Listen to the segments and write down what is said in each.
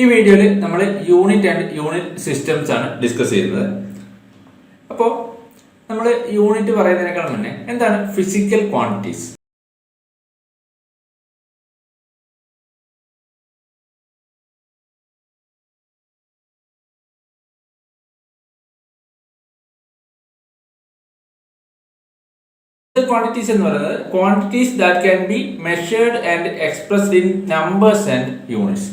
ഈ വീഡിയോയിൽ നമ്മൾ യൂണിറ്റ് ആൻഡ് യൂണിറ്റ് സിസ്റ്റംസ് ആണ് ഡിസ്കസ് ചെയ്യുന്നത്. അപ്പോൾ നമ്മൾ യൂണിറ്റ് പറയുന്നതിനേക്കാൾ മുന്നേ എന്താണ് ഫിസിക്കൽ ക്വാണ്ടിറ്റീസ് ക്വാണ്ടിറ്റീസ് എന്ന് പറയുന്നത് quantities that can be measured and expressed in numbers and units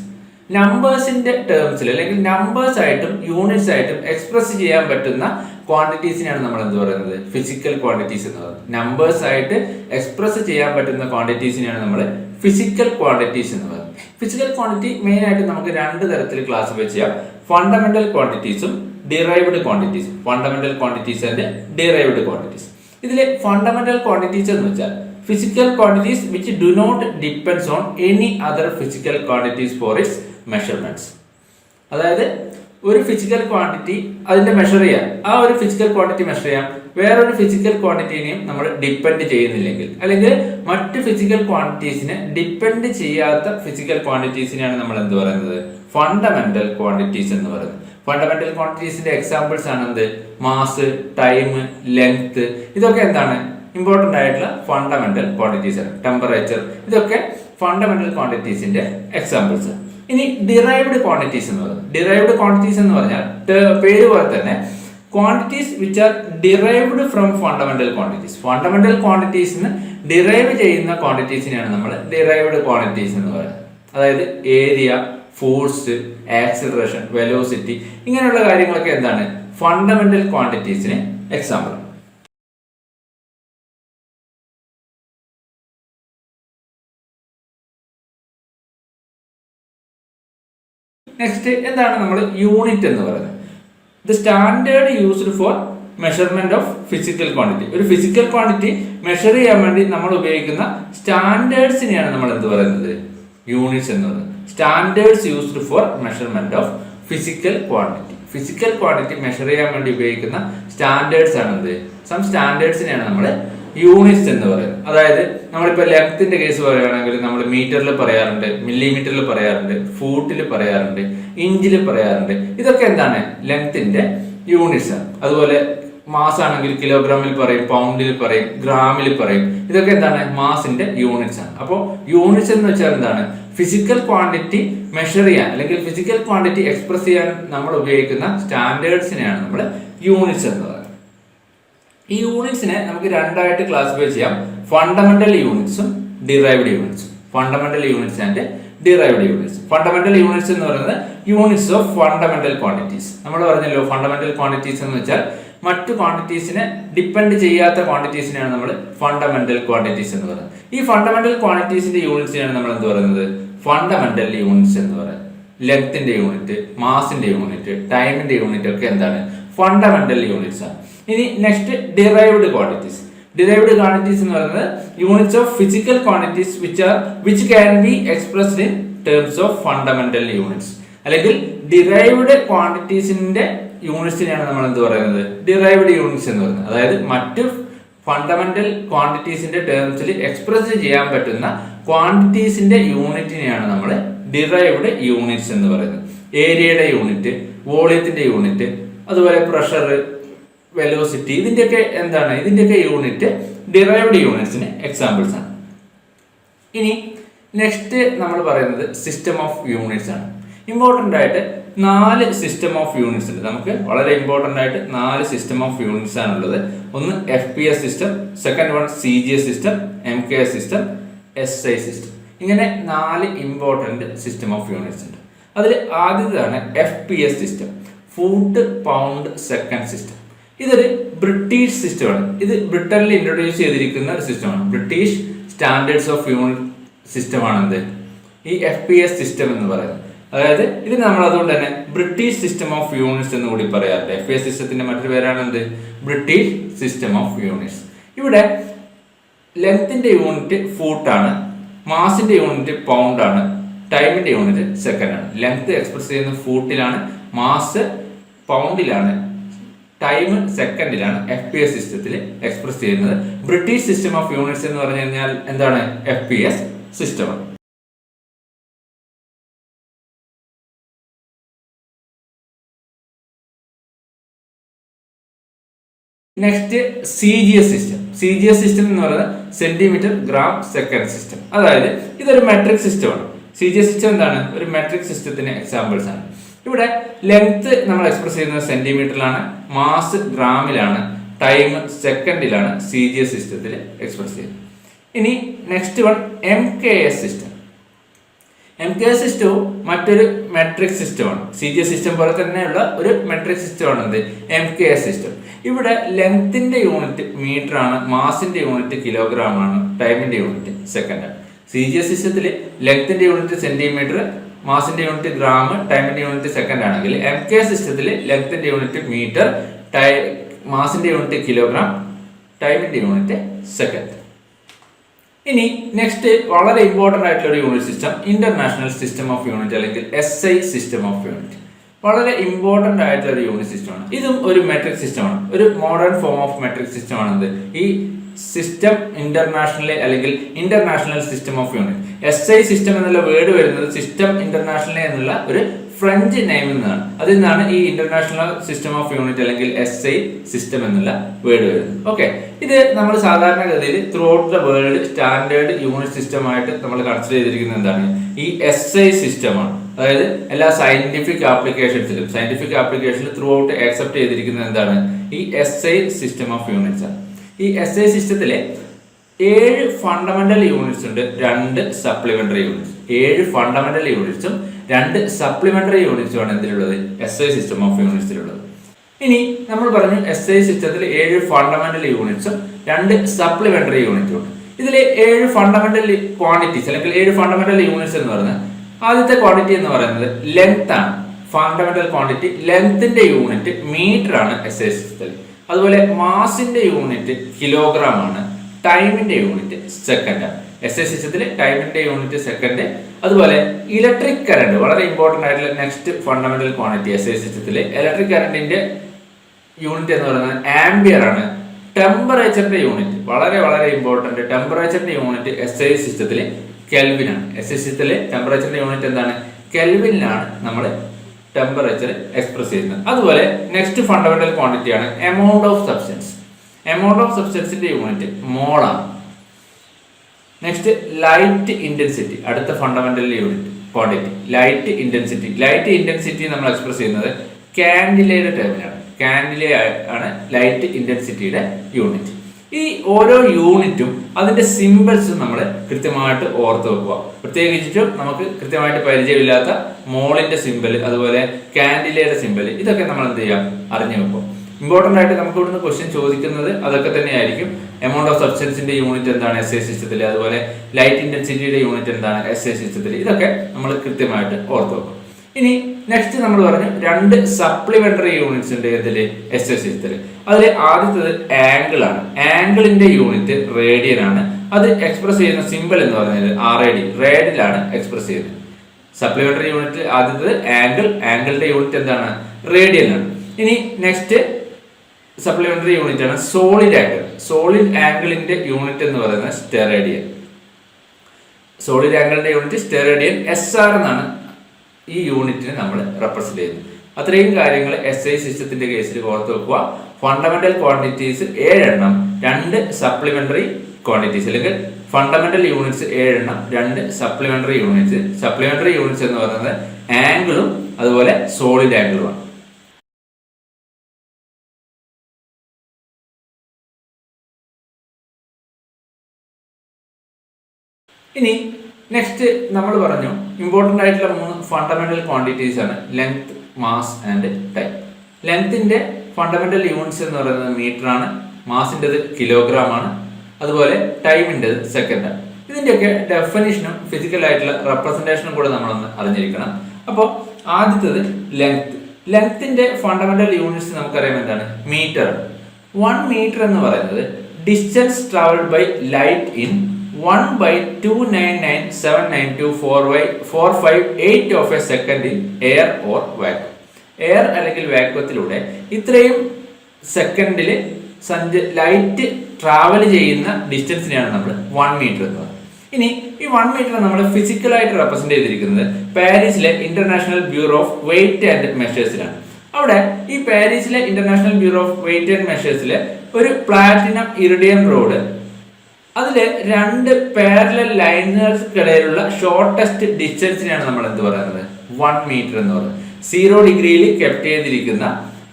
നമ്പേഴ്സിന്റെ ടേംസിൽ അല്ലെങ്കിൽ നമ്പേഴ്സ് ആയിട്ടും യൂണിറ്റ്സ് ആയിട്ടും എക്സ്പ്രസ് ചെയ്യാൻ പറ്റുന്ന ക്വാണ്ടിറ്റീസിനെയാണ് നമ്മൾ എന്ത് പറയുന്നത്? ഫിസിക്കൽ ക്വാണ്ടിറ്റീസ് എന്ന് പറയുന്നത്. നമ്പേഴ്സ് ആയിട്ട് എക്സ്പ്രസ് ചെയ്യാൻ പറ്റുന്ന ക്വാണ്ടിറ്റീസിനെയാണ് നമ്മൾ ഫിസിക്കൽ ക്വാണ്ടിറ്റീസ് എന്ന് പറയുന്നത്. ഫിസിക്കൽ ക്വാണ്ടിറ്റി മെയിൻ ആയിട്ട് നമുക്ക് രണ്ട് തരത്തിൽ ക്ലാസിഫൈ ചെയ്യാം. Fundamental ക്വാണ്ടിറ്റീസും derived quantities fundamental quantities and derived quantities ഇതിലെ ഫണ്ടമെന്റൽ ക്വാണ്ടിറ്റീസ് എന്ന് വെച്ചാൽ physical quantities which do not depends on any other physical quantities for its measurements അതായത് ഒരു ഫിസിക്കൽ ക്വാണ്ടിറ്റി അതിന്റെ മെഷർ ചെയ്യാം. ആ ഒരു ഫിസിക്കൽ ക്വാണ്ടിറ്റി മെഷർ ചെയ്യാം. വേറൊരു ഫിസിക്കൽ ക്വാണ്ടിറ്റീനെയും നമ്മൾ ഡിപ്പെൻഡ് ചെയ്യുന്നില്ലെങ്കിൽ. അല്ലെങ്കിൽ മറ്റ് ഫിസിക്കൽ ക്വാണ്ടിറ്റീസിനെ ഡിപ്പെൻഡ് ചെയ്യാത്ത ഫിസിക്കൽ ക്വാണ്ടിറ്റീസിനെയാണ് നമ്മൾ എന്ത് പറയുന്നത്? ഫണ്ടമെന്റൽ ക്വാണ്ടിറ്റീസ് എന്ന് പറയുന്നത്. ഫണ്ടമെന്റൽ ക്വാണ്ടിറ്റീസിന്റെ എക്സാമ്പിൾസ് ആണ് എന്ത്? മാസ് ടൈം ലെങ്ത് ഇതൊക്കെ എന്താണ്? ഇമ്പോർട്ടന്റ് ആയിട്ടുള്ള ഫണ്ടമെന്റൽ ക്വാണ്ടിറ്റീസ് ആണ്. ടെമ്പറേച്ചർ ഇതൊക്കെ ഫണ്ടമെന്റൽ ക്വാണ്ടിറ്റീസിന്റെ എക്സാമ്പിൾസ് ഇനി ഡിറൈവ്ഡ് ക്വാണ്ടിറ്റീസ് എന്ന് പറയുന്നത് ഡിറൈവ്ഡ് ക്വാണ്ടിറ്റീസ് എന്ന് പറഞ്ഞാൽ പേര് പോലെ തന്നെ quantities which are derived from fundamental quantities fundamental ക്വാണ്ടിറ്റീസിന് derive ചെയ്യുന്ന ക്വാണ്ടിറ്റീസിനെയാണ് നമ്മൾ ഡിറൈവ്ഡ് ക്വാണ്ടിറ്റീസ് എന്ന് പറയുന്നത്. അതായത് ഏരിയ ഫോഴ്സ് ആക്സിലറേഷൻ വെലോസിറ്റി ഇങ്ങനെയുള്ള കാര്യങ്ങളൊക്കെ എന്താണ്? ഫണ്ടമെന്റൽ ക്വാണ്ടിറ്റീസിന് എക്സാമ്പിൾ നെക്സ്റ്റ് എന്താണ് നമ്മൾ യൂണിറ്റ് എന്ന് പറയുന്നത്? The standard used for measurement of physical quantity ഒരു ഫിസിക്കൽ ക്വാണ്ടിറ്റി മെഷർ ചെയ്യാൻ വേണ്ടി നമ്മൾ ഉപയോഗിക്കുന്ന സ്റ്റാൻഡേർഡ്സിനെയാണ് നമ്മൾ എന്ത് പറയുന്നത്? യൂണിറ്റ്സ് എന്ന് പറയുന്നത് standards used for measurement of physical quantity physical quantity measure ചെയ്യാൻ വേണ്ടി ഉപയോഗിക്കുന്ന സ്റ്റാൻഡേർഡ്സ് ആണ് എന്ത് സം സ്റ്റാൻഡേർഡ്സിനെയാണ് നമ്മൾ യൂണിറ്റ്സ് എന്ന് പറയും. അതായത് നമ്മളിപ്പോൾ ലെങ്ത്തിന്റെ കേസ് പറയുകയാണെങ്കിൽ നമ്മൾ മീറ്ററിൽ പറയാറുണ്ട് മില്ലിമീറ്ററിൽ പറയാറുണ്ട് ഫൂട്ടിൽ പറയാറുണ്ട് ഇഞ്ചിൽ പറയാറുണ്ട്. ഇതൊക്കെ എന്താണ്? ലെങ്ത്തിന്റെ യൂണിറ്റ്സ് ആണ്. അതുപോലെ മാസ് ആണെങ്കിൽ കിലോഗ്രാമിൽ പറയും പൗണ്ടിൽ പറയും ഗ്രാമിൽ പറയും. ഇതൊക്കെ എന്താണ്? മാസിന്റെ യൂണിറ്റ്സ് ആണ്. അപ്പോൾ യൂണിറ്റ്സ് എന്ന് വെച്ചാൽ എന്താണ്? ഫിസിക്കൽ ക്വാണ്ടിറ്റി മെഷർ ചെയ്യാൻ അല്ലെങ്കിൽ ഫിസിക്കൽ ക്വാണ്ടിറ്റി എക്സ്പ്രസ് ചെയ്യാൻ നമ്മൾ ഉപയോഗിക്കുന്ന സ്റ്റാൻഡേർഡ്സിനെയാണ് നമ്മൾ യൂണിറ്റ്സ് എന്ന് പറയുന്നത്. ഈ യൂണിറ്റ്സിനെ നമുക്ക് രണ്ടായിട്ട് ക്ലാസിഫൈ ചെയ്യാം. ഫണ്ടമെന്റൽ യൂണിറ്റ്സും derived യൂണിറ്റ്സും fundamental units and derived units fundamental units എന്ന് പറയുന്നത് യൂണിറ്റ്സ് ഓഫ് ഫണ്ടമെന്റൽ ക്വാണ്ടിറ്റീസ് നമ്മൾ പറഞ്ഞല്ലോ ഫണ്ടമെന്റൽ ക്വാണ്ടിറ്റീസ് എന്ന് വെച്ചാൽ മറ്റു ക്വാണ്ടിറ്റീസിനെ ഡിപ്പെൻഡ് ചെയ്യാത്ത ക്വാണ്ടിറ്റീസിനെയാണ് നമ്മൾ ഫണ്ടമെന്റൽ ക്വാണ്ടിറ്റീസ് എന്ന് പറയുന്നത്. ഈ ഫണ്ടമെന്റൽ ക്വാണ്ടിറ്റീസിന്റെ യൂണിറ്റ്സിനെയാണ് നമ്മൾ എന്ത് പറയുന്നത്? ഫണ്ടമെന്റൽ യൂണിറ്റ്സ് എന്ന് പറയുന്നത്. ലെങ്ത്തിന്റെ യൂണിറ്റ് മാസിന്റെ യൂണിറ്റ് ടൈമിന്റെ യൂണിറ്റ് ഒക്കെ എന്താണ്? ഫണ്ടമെന്റൽ യൂണിറ്റ്സ് ആണ്. ഇനി next derived quantities derived quantities എന്ന് പറയുന്നത് units of physical quantities which are which can be expressed in terms of fundamental units അല്ലെങ്കിൽ ഡിറൈവ്ഡ് ക്വാണ്ടിറ്റീസിന്റെ യൂണിറ്റ്സിനെയാണ് നമ്മൾ എന്ത് പറയുന്നത്? ഡിറൈവ്ഡ് യൂണിറ്റ്സ് എന്ന് പറയുന്നത്. അതായത് മറ്റ് ഫണ്ടമെന്റൽ ക്വാണ്ടിറ്റീസിന്റെ ടേംസിൽ എക്സ്പ്രസ് ചെയ്യാൻ പറ്റുന്ന ക്വാണ്ടിറ്റീസിന്റെ യൂണിറ്റിനെയാണ് നമ്മൾ ഡിറൈവ്ഡ് യൂണിറ്റ്സ് എന്ന് പറയുന്നത്. ഏരിയയുടെ യൂണിറ്റ് വോളിയത്തിന്റെ യൂണിറ്റ് അതുപോലെ പ്രഷർ വെലോസിറ്റി ഇതിന്റെയൊക്കെ എന്താണ്? ഇതിന്റെയൊക്കെ യൂണിറ്റ് ഡിറൈവ്ഡ് യൂണിറ്റ്സിന് എക്സാമ്പിൾസ് ആണ്. ഇനി നെക്സ്റ്റ് നമ്മൾ പറയുന്നത് സിസ്റ്റം ഓഫ് യൂണിറ്റ്സ് ആണ്. ഇമ്പോർട്ടന്റ് ആയിട്ട് നാല് സിസ്റ്റം ഓഫ് യൂണിറ്റ്സ് ഉണ്ട്. നമുക്ക് വളരെ ഇമ്പോർട്ടന്റ് ആയിട്ട് നാല് സിസ്റ്റം ഓഫ് യൂണിറ്റ്സ് ആണുള്ളത്. ഒന്ന് F P S system second one C G S system M K S system S I system ഇങ്ങനെ നാല് ഇമ്പോർട്ടന്റ് സിസ്റ്റം ഓഫ് യൂണിറ്റ്സ് ഉണ്ട്. അതിൽ ആദ്യത്തേതാണ് F P S system foot pound second system ഇതൊരു British സിസ്റ്റമാണ് ഇത് ബ്രിട്ടനിൽ ഇൻട്രൊഡ്യൂസ് ചെയ്തിരിക്കുന്ന ഒരു സിസ്റ്റമാണ് ബ്രിട്ടീഷ് സ്റ്റാൻഡേർഡ്സ് ഓഫ് യൂണിറ്റ് സിസ്റ്റമാണ് എന്ത് ഈ എഫ് പി എസ് സിസ്റ്റം എന്ന് പറയുന്നത്. അതായത് ഇത് നമ്മൾ അതുകൊണ്ട് തന്നെ ബ്രിട്ടീഷ് സിസ്റ്റം ഓഫ് യൂണിറ്റ്സ് എന്ന് കൂടി പറയാറുണ്ട്. എഫ് എസ് സിസ്റ്റത്തിന്റെ മറ്റൊരു പേരാണ് എന്ത് ബ്രിട്ടീഷ് സിസ്റ്റം ഓഫ് യൂണിറ്റ്സ് ഇവിടെ ലെങ്ത്തിന്റെ യൂണിറ്റ് ഫൂട്ടാണ് മാസിന്റെ യൂണിറ്റ് പൗണ്ട് ആണ് ടൈമിന്റെ യൂണിറ്റ് സെക്കൻഡ് ആണ് ലെങ്ത് എക്സ്പ്രസ് ചെയ്യുന്ന ഫൂട്ടിലാണ് മാസ് പൗണ്ടിലാണ് ടൈം സെക്കൻഡിലാണ് എഫ് പി എസ് സിസ്റ്റത്തിൽ എക്സ്പ്രസ് ചെയ്യുന്നത്. ബ്രിട്ടീഷ് സിസ്റ്റം ഓഫ് യൂണിറ്റ്സ് എന്ന് പറഞ്ഞു കഴിഞ്ഞാൽ എന്താണ്? എഫ് പി എസ് സിസ്റ്റമാണ് next C G S system C G S system എന്ന് പറയുന്നത് സെന്റിമീറ്റർ ഗ്രാം സെക്കൻഡ് സിസ്റ്റം അതായത് ഇതൊരു മെട്രിക് സിസ്റ്റമാണ് സി ജി എസ് സിസ്റ്റം എന്താണ്? ഒരു മെട്രിക് സിസ്റ്റത്തിന് എക്സാമ്പിൾസ് ആണ്. ഇവിടെ ലെങ്ത് നമ്മൾ എക്സ്പ്രസ് ചെയ്യുന്നത് സെന്റിമീറ്ററിലാണ് മാസ് ഗ്രാമിലാണ് ടൈം സെക്കൻഡിലാണ് സി ജി എസ് സിസ്റ്റത്തിൽ എക്സ്പ്രസ് ചെയ്യുന്നത്. ഇനി next one M K S system M K S സിസ്റ്റവും മറ്റൊരു മെട്രിക് സിസ്റ്റമാണ് സി ജി എസ് സിസ്റ്റം പോലെ തന്നെയുള്ള ഒരു മെട്രിക് സിസ്റ്റമാണ് എന്ത്? എം കെ എസ് സിസ്റ്റം ഇവിടെ ലെങ്ത്തിന്റെ യൂണിറ്റ് മീറ്റർ ആണ് മാസിന്റെ യൂണിറ്റ് കിലോഗ്രാം ആണ് ടൈമിന്റെ unit second C G S സിസ്റ്റത്തിൽ ലെങ്ത്തിന്റെ യൂണിറ്റ് സെന്റിമീറ്റർ മാസിന്റെ യൂണിറ്റ് ഗ്രാം ടൈമിന്റെ യൂണിറ്റ് സെക്കൻഡ് ആണെങ്കിൽ എം കെ സിസ്റ്റത്തിൽ ലെങ്ത്തിന്റെ യൂണിറ്റ് മീറ്റർ ടൈ മാസിന്റെ യൂണിറ്റ് കിലോഗ്രാം ടൈമിന്റെ യൂണിറ്റ് സെക്കൻഡ് ഇനി നെക്സ്റ്റ് വളരെ ഇമ്പോർട്ടന്റ് ആയിട്ടുള്ള ഒരു unit system international system of unit അല്ലെങ്കിൽ S I system of unit വളരെ ഇമ്പോർട്ടന്റ് ആയിട്ടുള്ള ഒരു യൂണിറ്റ് സിസ്റ്റമാണ് ഇതും ഒരു മെട്രിക് സിസ്റ്റമാണ് ഒരു modern form of metric system ഇത് ഈ സിസ്റ്റം ഇന്റർനാഷണൽ അല്ലെങ്കിൽ international system of unit S I system എന്നുള്ള വേർഡ് വരുന്നത് സിസ്റ്റം ഇന്റർനാഷണൽ എന്നുള്ള ഒരു ഫ്രഞ്ച് നെയിമിൽ നിന്നാണ് അതിൽ നിന്നാണ് ഈ ഇന്റർനാഷണൽ സിസ്റ്റം ഓഫ് യൂണിറ്റ് അല്ലെങ്കിൽ എസ് ഐ സിസ്റ്റം എന്നുള്ള വേർഡ് വരുന്നത്. ഓക്കെ ഇത് നമ്മൾ സാധാരണഗതിയിൽ throughout the world standard unit സിസ്റ്റമായിട്ട് നമ്മൾ കൺസിഡർ ചെയ്തിരിക്കുന്നത് എന്താണ്? ഈ എസ് ഐ സിസ്റ്റമാണ് അതായത് എല്ലാ സയന്റിഫിക് ആപ്ലിക്കേഷൻസിലും സയന്റിഫിക് ആപ്ലിക്കേഷനിൽ ത്രൂ ഔട്ട് ആക്സെപ്റ്റ് ചെയ്തിരിക്കുന്നത് എന്താണ്? ഈ S I system of units ആണ്. ഈ എസ് ഐ സിസ്റ്റത്തിലെ ഏഴ് ഫണ്ടമെന്റൽ യൂണിറ്റ്സ് ഉണ്ട് രണ്ട് സപ്ലിമെന്ററി യൂണിറ്റ്സ് ഏഴ് ഫണ്ടമെന്റൽ യൂണിറ്റ്സും രണ്ട് സപ്ലിമെന്ററി യൂണിറ്റ്സും ആണ് എന്തിലുള്ളത്? എസ് ഐ സിസ്റ്റം ഓഫ് യൂണിറ്റ്സിലുള്ളത് ഇനി നമ്മൾ പറഞ്ഞു എസ് ഐ സിസ്റ്റത്തിൽ ഏഴ് ഫണ്ടമെന്റൽ യൂണിറ്റ്സും രണ്ട് സപ്ലിമെന്ററി യൂണിറ്റും ഉണ്ട്. ഇതിലെ ഏഴ് ഫണ്ടമെന്റൽ ക്വാണ്ടിറ്റീസ് അല്ലെങ്കിൽ ഏഴ് ഫണ്ടമെന്റൽ യൂണിറ്റ്സ് എന്ന് പറയുന്നത് ആദ്യത്തെ ക്വാണ്ടിറ്റി എന്ന് പറയുന്നത് ലെങ്ത് ആണ്. ഫണ്ടമെന്റൽ ക്വാണ്ടിറ്റി ലെങ്ത്തിന്റെ യൂണിറ്റ് മീറ്റർ ആണ് എസ് എസ് അതുപോലെ മാസിന്റെ യൂണിറ്റ് കിലോഗ്രാം ആണ്. ടൈമിന്റെ യൂണിറ്റ് സെക്കൻഡ് എസ് എസ് സിസ്റ്റത്തിൽ ടൈമിന്റെ യൂണിറ്റ് സെക്കൻഡ് അതുപോലെ ഇലക്ട്രിക് കറണ്ട് വളരെ ഇമ്പോർട്ടന്റ് ആയിട്ടുള്ള next fundamental quantity S S സിസ്റ്റത്തിൽ ഇലക്ട്രിക് കറണ്ടിന്റെ യൂണിറ്റ് എന്ന് പറയുന്നത് ആംബിയർ ആണ്. ടെമ്പറേച്ചറിന്റെ യൂണിറ്റ് വളരെ വളരെ ഇമ്പോർട്ടന്റ് ടെമ്പറേച്ചറിന്റെ യൂണിറ്റ് എസ് ഐ സിസ്റ്റത്തിൽ കെൽവിൻ ആണ് എസ് സിത്തിലെ ടെമ്പറേച്ചറിന്റെ യൂണിറ്റ് എന്താണ്? കെൽവിനിലാണ് നമ്മൾ ടെമ്പറേച്ചർ എക്സ്പ്രസ് ചെയ്യുന്നത്. അതുപോലെ നെക്സ്റ്റ് ഫണ്ടമെന്റൽ ക്വാണ്ടിറ്റി ആണ് amount of substance amount of സബ്സ്റ്റൻസിന്റെ unit മോളാണ്. നെക്സ്റ്റ് ലൈറ്റ് ഇന്റൻസിറ്റി അടുത്ത fundamental unit quantity light intensity light intensity നമ്മൾ എക്സ്പ്രസ് ചെയ്യുന്നത് കാൻഡിലയുടെ ടേമിലാണ് കാൻഡില ആണ് ലൈറ്റ് ഇന്റൻസിറ്റിയുടെ യൂണിറ്റ് ഈ ഓരോ യൂണിറ്റും അതിന്റെ സിമ്പിൾസ് നമ്മൾ കൃത്യമായിട്ട് ഓർത്ത് വെക്കുക. പ്രത്യേകിച്ചിട്ടും നമുക്ക് കൃത്യമായിട്ട് പരിചയമില്ലാത്ത മോളിന്റെ സിമ്പിൾ അതുപോലെ കാൻഡിലയുടെ സിമ്പിൾ ഇതൊക്കെ നമ്മൾ എന്ത് ചെയ്യാം? അറിഞ്ഞു വെക്കും. ഇമ്പോർട്ടന്റ് ആയിട്ട് നമുക്ക് ഇവിടുന്ന് ക്വസ്റ്റ്യൻ ചോദിക്കുന്നത് അതൊക്കെ തന്നെയായിരിക്കും. എമൗണ്ട് ഓഫ് സബ്സ്റ്റൻസിന്റെ യൂണിറ്റ് എന്താണ്? എസ് എ സിസ്റ്റത്തിൽ അതുപോലെ ലൈറ്റ് ഇന്റൻസിറ്റിയുടെ യൂണിറ്റ് എന്താണ്? എസ് എ സിസ്റ്റത്തിൽ ഇതൊക്കെ നമ്മൾ കൃത്യമായിട്ട് ഓർത്ത് വെക്കും. ഇനി നെക്സ്റ്റ് നമ്മൾ പറഞ്ഞു രണ്ട് സപ്ലിമെന്ററി യൂണിറ്റ്സ് ഉണ്ട് ഇതിൽ എസ് എസ് സിസ്റ്റത്തിൽ അതിൽ ആദ്യത്തത് ആംഗിൾ ആണ്. ആംഗിളിന്റെ യൂണിറ്റ് റേഡിയൻ ആണ്. അത് എക്സ്പ്രസ് ചെയ്യുന്ന സിമ്പിൾ എന്ന് പറയുന്നത് ആർ എ ഡി റേഡിലാണ് എക്സ്പ്രസ് ചെയ്യുന്നത്. സപ്ലിമെന്ററി യൂണിറ്റ് ആദ്യത്തത് ആംഗിൾ ആംഗിളിന്റെ യൂണിറ്റ് എന്താണ്? റേഡിയൻ ആണ്. ഇനി നെക്സ്റ്റ് സപ്ലിമെന്ററി യൂണിറ്റ് ആണ് സോളിഡ് ആംഗിൾ സോളിഡ് ആംഗിളിന്റെ യൂണിറ്റ് എന്ന് പറയുന്നത് സ്റ്റെറേഡിയൻ സോളിഡ് ആംഗിളിന്റെ യൂണിറ്റ് സ്റ്റെറേഡിയൻ എസ് ആർ എന്നാണ്. ഈ യൂണിറ്റിനെ നമ്മൾ റെപ്രസെന്റ് ചെയ്യുന്നു. അത്രയും കാര്യങ്ങൾ എസ് ഐ സിസ്റ്റത്തിന്റെ കേസിൽ ഓർത്ത് വെക്കുക. ഫണ്ടമെന്റൽ ക്വാണ്ടിറ്റീസ് ഏഴെണ്ണം രണ്ട് സപ്ലിമെന്ററി ക്വാണ്ടിറ്റീസ് അല്ലെങ്കിൽ ഫണ്ടമെന്റൽ യൂണിറ്റ്സ് ഏഴെണ്ണം രണ്ട് സപ്ലിമെന്ററി യൂണിറ്റ്സ് സപ്ലിമെന്ററി യൂണിറ്റ്സ് എന്ന് പറയുന്നത് ആംഗിളും അതുപോലെ സോളിഡ് ആംഗിളുമാണ് ഇനി നെക്സ്റ്റ് നമ്മൾ പറഞ്ഞു ഇമ്പോർട്ടന്റ് ആയിട്ടുള്ള മൂന്ന് ഫണ്ടമെന്റൽ ക്വാണ്ടിറ്റീസ് ആണ്. ലെങ്ത് മാസ് ആൻഡ് ടൈം ലെങ്ത്തിന്റെ ഫണ്ടമെന്റൽ യൂണിറ്റ്സ് എന്ന് പറയുന്നത് മീറ്റർ ആണ് മാസിന്റെത് കിലോഗ്രാം ആണ് അതുപോലെ ടൈമിന്റെത് സെക്കൻഡ് ആണ്. ഇതിന്റെയൊക്കെ ഡെഫിനിഷനും ഫിസിക്കൽ ആയിട്ടുള്ള റെപ്രസെന്റേഷനും കൂടെ നമ്മളൊന്ന് അറിഞ്ഞിരിക്കണം. അപ്പോൾ ആദ്യത്തത് ലെങ്ത് ലെങ്ത്തിന്റെ ഫണ്ടമെന്റൽ യൂണിറ്റ്സ് നമുക്കറിയാം എന്താണ്? മീറ്റർ വൺ മീറ്റർ എന്ന് പറയുന്നത് distance travelled by light in one by two nine nine seven nine two four by four five eight of a second in air or vacuum air അല്ലെങ്കിൽ വാക്വത്തിലൂടെ ഇത്രയും സെക്കൻഡിൽ സഞ്ച light travel ചെയ്യുന്ന ഡിസ്റ്റൻസിനെയാണ് നമ്മൾ one metre എന്ന് പറയുന്നത്. ഇനി ഈ വൺ മീറ്റർ നമ്മൾ ഫിസിക്കലായിട്ട് റെപ്രസെന്റ് ചെയ്തിരിക്കുന്നത് പാരീസിലെ international bureau of weight and മെഷേഴ്സിലാണ് അവിടെ ഈ പാരീസിലെ international bureau of weight and മെഷേഴ്സിലെ ഒരു പ്ലാറ്റിനം ഇറിഡിയം റോഡ് അതിൽ രണ്ട് പാരലൽ ലൈനുകൾക്കിടയിലുള്ള ഷോർട്ടസ്റ്റ് ഡിസ്റ്റൻസിനെയാണ് നമ്മൾ എന്ത് പറയുന്നത്? വൺ മീറ്റർ എന്ന് പറയുന്നത്. സീറോ ഡിഗ്രിയിൽ കെപ്റ്റ് ചെയ്തിരിക്കുന്ന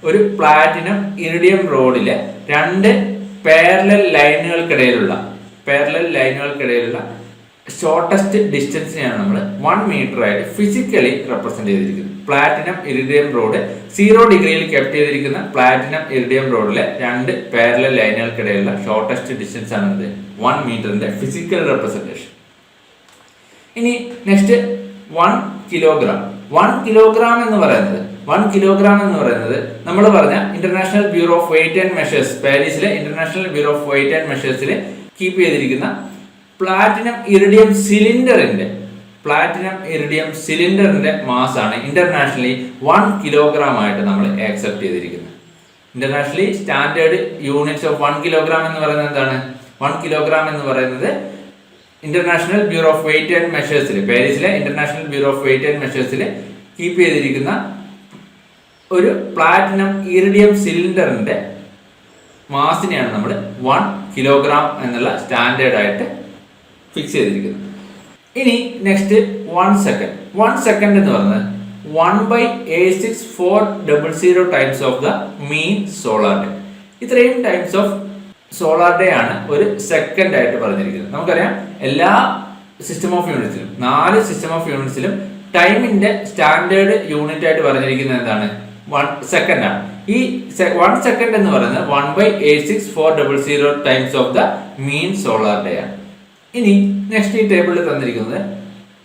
ഒരു പ്ലാറ്റിനം ഇറിഡിയം റോഡിലെ രണ്ട് പാരലൽ ലൈനുകൾക്കിടയിലുള്ള പാരലൽ ലൈനുകൾക്കിടയിലുള്ള ഷോർട്ടസ്റ്റ് ഡിസ്റ്റൻസിനെയാണ് നമ്മൾ വൺ മീറ്റർ ആയിട്ട് ഫിസിക്കലി റെപ്രസെന്റ് ചെയ്തിരിക്കുന്നത്. പ്ലാറ്റിനം ഇറിഡിയം റോഡ് സീറോ ഡിഗ്രിയിൽ കെപ്റ്റ് ചെയ്തിരിക്കുന്ന പ്ലാറ്റിനം ഇറിഡിയം റോഡിലെ രണ്ട് പാരലൽ ലൈനുകൾക്കിടയിലുള്ള ഷോർട്ടസ്റ്റ് ഡിസ്റ്റൻസ് ആണ് എന്ത്? വൺ മീറ്ററിന്റെ ഫിസിക്കൽ റെപ്രസെന്റേഷൻ ഇനി next one kilogram one kilogram എന്ന് പറയുന്നത് വൺ കിലോഗ്രാം എന്ന് പറയുന്നത് നമ്മൾ പറഞ്ഞ international bureau of weight and measures പാരീസിലെ international bureau of weight and മെഷേഴ്സിൽ keep ചെയ്തിരിക്കുന്ന പ്ലാറ്റിനം ഇറിഡിയം സിലിണ്ടറിന്റെ പ്ലാറ്റിനം ഇറിഡിയം സിലിണ്ടറിന്റെ മാസ് ആണ് ഇന്റർനാഷണലി വൺ കിലോഗ്രാം ആയിട്ട് നമ്മൾ ആക്സെപ്റ്റ് ചെയ്തിരിക്കുന്നത്. Internationally standard units of one kilogram എന്ന് പറയുന്നത് എന്താണ്? വൺ കിലോഗ്രാം എന്ന് പറയുന്നത് international bureau of weight and മെഷേഴ്സിൽ പാരീസിലെ international bureau of weight and മെഷേഴ്സിൽ keep ചെയ്തിരിക്കുന്ന ഒരു പ്ലാറ്റിനം ഇറിഡിയം സിലിണ്ടറിന്റെ മാസിനെയാണ് നമ്മൾ വൺ കിലോഗ്രാം എന്നുള്ള സ്റ്റാൻഡേർഡ് ആയിട്ട് ഫിക്സ് ചെയ്തിരിക്കുന്നത് ഇനി next one second one second എന്ന് പറയുന്നത് one by eight six four double zero times of the mean solar day ഇത്രയും ടൈംസ് ഓഫ് സോളാർ ഡേ ആണ് ഒരു സെക്കൻഡ് ആയിട്ട് പറഞ്ഞിരിക്കുന്നത്. നമുക്കറിയാം എല്ലാ സിസ്റ്റം ഓഫ് യൂണിറ്റ്സിലും നാല് സിസ്റ്റം ഓഫ് യൂണിറ്റ്സിലും ടൈമിന്റെ സ്റ്റാൻഡേർഡ് യൂണിറ്റ് ആയിട്ട് പറഞ്ഞിരിക്കുന്നത് എന്താണ്? വൺ സെക്കൻഡ് ആണ്. ഈ വൺ സെക്കൻഡ് എന്ന് പറയുന്നത് one by eight six four double zero times of the mean solar day ആണ്. ഇനി നെക്സ്റ്റ് ഈ ടേബിളിൽ തന്നിരിക്കുന്നത്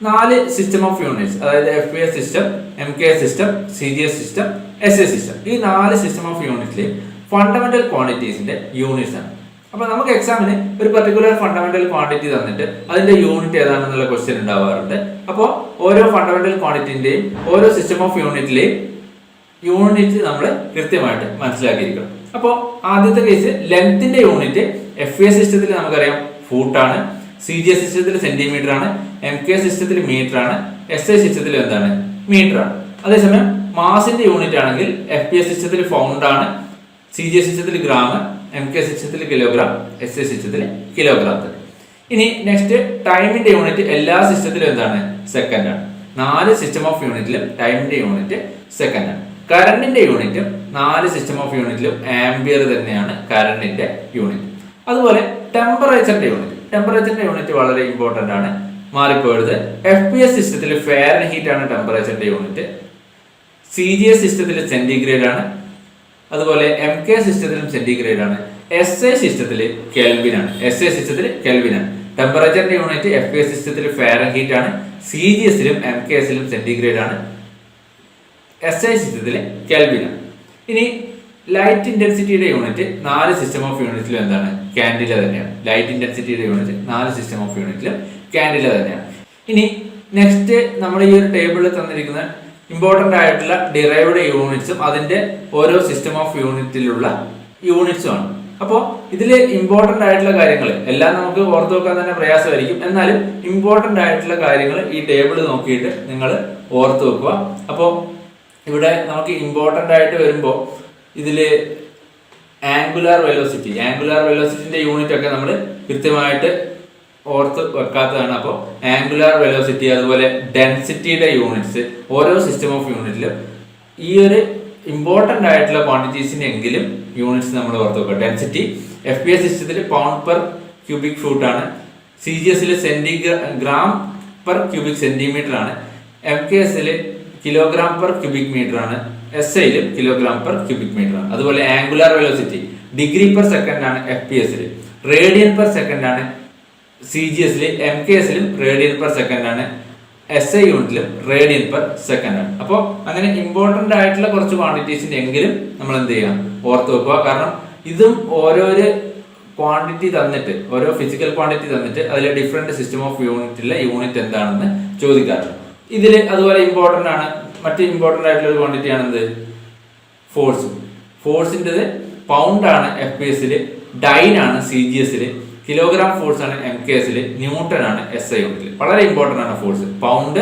നാല് സിസ്റ്റം ഓഫ് യൂണിറ്റ്സ് അതായത് F A system M K system C G S system S A system ഈ നാല് സിസ്റ്റം ഓഫ് യൂണിറ്റ്സിലെ ഫണ്ടമെന്റൽ ക്വാണ്ടിറ്റീസിന്റെ യൂണിറ്റ്സ് ആണ്. അപ്പൊ നമുക്ക് എക്സാമിന് ഒരു പർട്ടിക്കുലർ ഫണ്ടമെന്റൽ ക്വാണ്ടിറ്റി തന്നിട്ട് അതിന്റെ യൂണിറ്റ് ഏതാണെന്നുള്ള ക്വസ്റ്റ്യൻ ഉണ്ടാവാറുണ്ട്. അപ്പോൾ ഓരോ ഫണ്ടമെന്റൽ ക്വാണ്ടിറ്റിന്റെയും ഓരോ സിസ്റ്റം ഓഫ് യൂണിറ്റിലെയും യൂണിറ്റ് നമ്മൾ കൃത്യമായിട്ട് മനസ്സിലാക്കിയിരിക്കണം. അപ്പോൾ ആദ്യത്തെ കേസ് ലെങ്ത്തിന്റെ യൂണിറ്റ് എഫ് എ സിസ്റ്റത്തിൽ നമുക്കറിയാം. ഫൂട്ടാണ് സി ജി എസ് സിസ്റ്റത്തിൽ സെന്റിമീറ്റർ ആണ് എം കെ സിസ്റ്റത്തിൽ മീറ്റർ ആണ് എസ് ഐ സിസ്റ്റത്തിൽ എന്താണ്? മീറ്റർ ആണ്. അതേസമയം മാസിന്റെ യൂണിറ്റ് ആണെങ്കിൽ എഫ് പി എസ് സിസ്റ്റത്തിൽ ഫൗണ്ട് ആണ് സി ജി എസ് സിസ്റ്റത്തിൽ ഗ്രാം എം കെ സിസ്റ്റത്തിൽ കിലോഗ്രാം എസ് ഐ സിസ്റ്റത്തിൽ കിലോഗ്രാം ഇനി നെക്സ്റ്റ് ടൈമിന്റെ യൂണിറ്റ് എല്ലാ സിസ്റ്റത്തിലും എന്താണ്? സെക്കൻഡ് ആണ്. നാല് സിസ്റ്റം ഓഫ് യൂണിറ്റിലും ടൈമിന്റെ യൂണിറ്റ് സെക്കൻഡ് ആണ്. കറണ്ടിന്റെ യൂണിറ്റും നാല് സിസ്റ്റം ഓഫ് യൂണിറ്റിലും ആംബിയർ തന്നെയാണ് കറണ്ടിന്റെ യൂണിറ്റ് അതുപോലെ ടെമ്പറേച്ചറിന്റെ യൂണിറ്റ് ടെമ്പറേച്ചറിന്റെ യൂണിറ്റ് വളരെ ഇമ്പോർട്ടന്റ് ആണ്. മാറിപ്പോയത് എഫ് പി എസ് സിസ്റ്റത്തിൽ ഫെയർ ഹീറ്റ് ആണ് ടെമ്പറേച്ചറിന്റെ യൂണിറ്റ് സി ജി എസ് സിസ്റ്റത്തിൽ സെന്റിഗ്രേഡ് ആണ്. അതുപോലെ എം കെ സിസ്റ്റത്തിലും സെന്റിഗ്രേഡ് ആണ്. എസ് എ സിസ്റ്റത്തിൽ കെൽവിൻ ആണ്. എസ് എ സിസ്റ്റത്തിൽ കെൽവിൻ ആണ്. ടെമ്പറേച്ചറിന്റെ യൂണിറ്റ് എഫ് പി എസ് സിസ്റ്റത്തിൽ ഫെയർ ഹീറ്റ് ആണ്. സി ജി എസിലും എം കെ എസിലും സെന്റിഗ്രേഡ് ആണ്. എസ് ഐ സിസ്റ്റത്തിൽ കെൽവിൻ ആണ്. ഇനി ലൈറ്റ് ഇന്റൻസിറ്റിയുടെ യൂണിറ്റ് നാല് സിസ്റ്റം ഓഫ് യൂണിറ്റിലും എന്താണ്? കാൻഡില തന്നെയാണ് ലൈറ്റ് ഇന്റൻസിറ്റിയുടെ യൂണിറ്റ് നാല് സിസ്റ്റം ഓഫ് യൂണിറ്റിലും കാൻഡില തന്നെയാണ് ഇനി നെക്സ്റ്റ് നമ്മൾ ഈ ഒരു ടേബിളിൽ തന്നിരിക്കുന്ന ഇമ്പോർട്ടന്റ് ആയിട്ടുള്ള ഡിറൈവ്ഡ് യൂണിറ്റ്സും അതിന്റെ ഓരോ സിസ്റ്റം ഓഫ് യൂണിറ്റിലുള്ള യൂണിറ്റ്സും ആണ്. അപ്പോൾ ഇതിൽ ഇമ്പോർട്ടന്റ് ആയിട്ടുള്ള കാര്യങ്ങൾ എല്ലാം നമുക്ക് ഓർത്ത് വെക്കാൻ തന്നെ പ്രയാസമായിരിക്കും. എന്നാലും ഇമ്പോർട്ടന്റ് ആയിട്ടുള്ള കാര്യങ്ങൾ ഈ ടേബിൾ നോക്കിയിട്ട് നിങ്ങൾ ഓർത്ത് വെക്കുക. അപ്പോൾ ഇവിടെ നമുക്ക് ഇമ്പോർട്ടന്റ് ആയിട്ട് വരുമ്പോൾ ഇതിൽ ആംഗുലാർ വെലോസിറ്റി ആംഗുലാർ വെലോസിറ്റിന്റെ യൂണിറ്റ് ഒക്കെ നമ്മൾ കൃത്യമായിട്ട് ഓർത്ത് വെക്കാത്തതാണ്. അപ്പോൾ ആംഗുലാർ വെലോസിറ്റി അതുപോലെ ഡെൻസിറ്റിയുടെ യൂണിറ്റ്സ് ഓരോ സിസ്റ്റം ഓഫ് യൂണിറ്റിലും ഈ ഒരു ഇമ്പോർട്ടന്റ് ആയിട്ടുള്ള ക്വാണ്ടിറ്റീസിന്റെ എങ്കിലും യൂണിറ്റ്സ് നമ്മൾ ഓർത്ത് വെക്കുക. ഡെൻസിറ്റി എഫ് പി എസ് സിസ്റ്റത്തിൽ പൗണ്ട് പെർ ക്യൂബിക് ഫൂട്ട് ആണ്. സി ജി എസിൽ സെന്റിഗ്രാം പെർ ക്യൂബിക് സെന്റിമീറ്റർ ആണ്. എം കെ എസിൽ കിലോഗ്രാം പെർ ക്യൂബിക് മീറ്റർ ആണ്. എസ് ഐയിലും കിലോഗ്രാം പെർ ക്യൂബിക് മീറ്റർ ആണ്. അതുപോലെ angular velocity degree per second ആണ് എഫ് പി എസിൽ റേഡിയൻ പെർ സെക്കൻഡ് ആണ് സി ജി എസിൽ എം കെ എസിലും റേഡിയൻ പെർ സെക്കൻഡ് ആണ്. എസ് ഐ യൂണിറ്റിലും റേഡിയൻ പെർ സെക്കൻഡ് ആണ്. അപ്പോൾ അങ്ങനെ ഇമ്പോർട്ടന്റ് ആയിട്ടുള്ള കുറച്ച് ക്വാണ്ടിറ്റീസിന്റെ എങ്കിലും നമ്മൾ എന്ത് ചെയ്യാം? ഓർത്ത് വെക്കുക. കാരണം ഇതും ഓരോരോ ക്വാണ്ടിറ്റി തന്നിട്ട് ഓരോ ഫിസിക്കൽ ക്വാണ്ടിറ്റി തന്നിട്ട് അതിലെ ഡിഫറെന്റ് സിസ്റ്റം ഓഫ് യൂണിറ്റിലെ യൂണിറ്റ് എന്താണെന്ന് ചോദിക്കാറുണ്ട്. ഇതിൽ അതുപോലെ ഇമ്പോർട്ടന്റ് ആണ് മറ്റ് ഇമ്പോർട്ടന്റ് ആയിട്ടുള്ള ഒരു ക്വാണ്ടിറ്റി ആണെന്ത്? ഫോഴ്സ് ഫോഴ്സിന്റെത് പൗണ്ട് ആണ് എഫ് പി എസിൽ ഡൈൻ ആണ് സി ജി എസിൽ കിലോഗ്രാം ഫോഴ്സ് ആണ് എം കെ എസിൽ ന്യൂട്ടൺ ആണ് എസ് ഐ യൂണിറ്റിൽ വളരെ ഇമ്പോർട്ടന്റ് ആണ് ഫോഴ്സ് പൗണ്ട്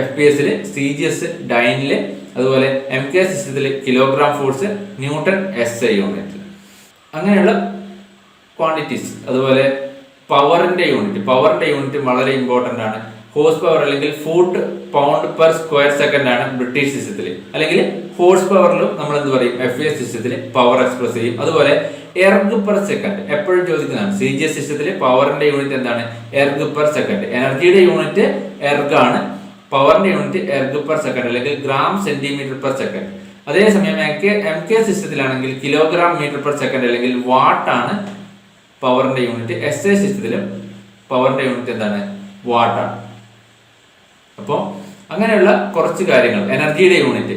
എഫ് പി എസിൽ സി ജി എസ് ഡൈനിൽ അതുപോലെ എം കെ സിസ്റ്റത്തിൽ kilogram force newton S I യൂണിറ്റിൽ അങ്ങനെയുള്ള ക്വാണ്ടിറ്റീസ് അതുപോലെ പവറിന്റെ യൂണിറ്റ് പവറിന്റെ യൂണിറ്റ് വളരെ ഇമ്പോർട്ടന്റ് ആണ്. ഹോഴ്സ് പവർ അല്ലെങ്കിൽ foot pound per square second ആണ് ബ്രിട്ടീഷ് സിസ്റ്റത്തിൽ അല്ലെങ്കിൽ ഹോഴ്സ് പവറിലും നമ്മൾ എന്ത് പറയും? എഫ് എസ് സിസ്റ്റത്തിൽ പവർ എക്സ്പ്രസ് ചെയ്യും. അതുപോലെ എർഗ് പെർ സെക്കൻഡ് എപ്പോഴും ചോദിക്കുന്നതാണ് സി ജി എസ് സിസ്റ്റത്തിൽ പവറിന്റെ യൂണിറ്റ് എന്താണ്? എർഗ് പെർ സെക്കൻഡ് എനർജിയുടെ യൂണിറ്റ് എർഗ് ആണ്. പവറിന്റെ യൂണിറ്റ് എർഗ് പെർ സെക്കൻഡ് അല്ലെങ്കിൽ ഗ്രാം സെന്റിമീറ്റർ പെർ സെക്കൻഡ് അതേസമയം എം കെ എം കെ സിസ്റ്റത്തിലാണെങ്കിൽ കിലോഗ്രാം മീറ്റർ പെർ സെക്കൻഡ് അല്ലെങ്കിൽ വാട്ട് ആണ് പവറിന്റെ യൂണിറ്റ് എസ് എ സിസ്റ്റത്തിലും പവറിന്റെ യൂണിറ്റ് എന്താണ്? വാട്ടാണ് അപ്പോൾ അങ്ങനെയുള്ള കുറച്ച് കാര്യങ്ങൾ. എനർജിയുടെ യൂണിറ്റ്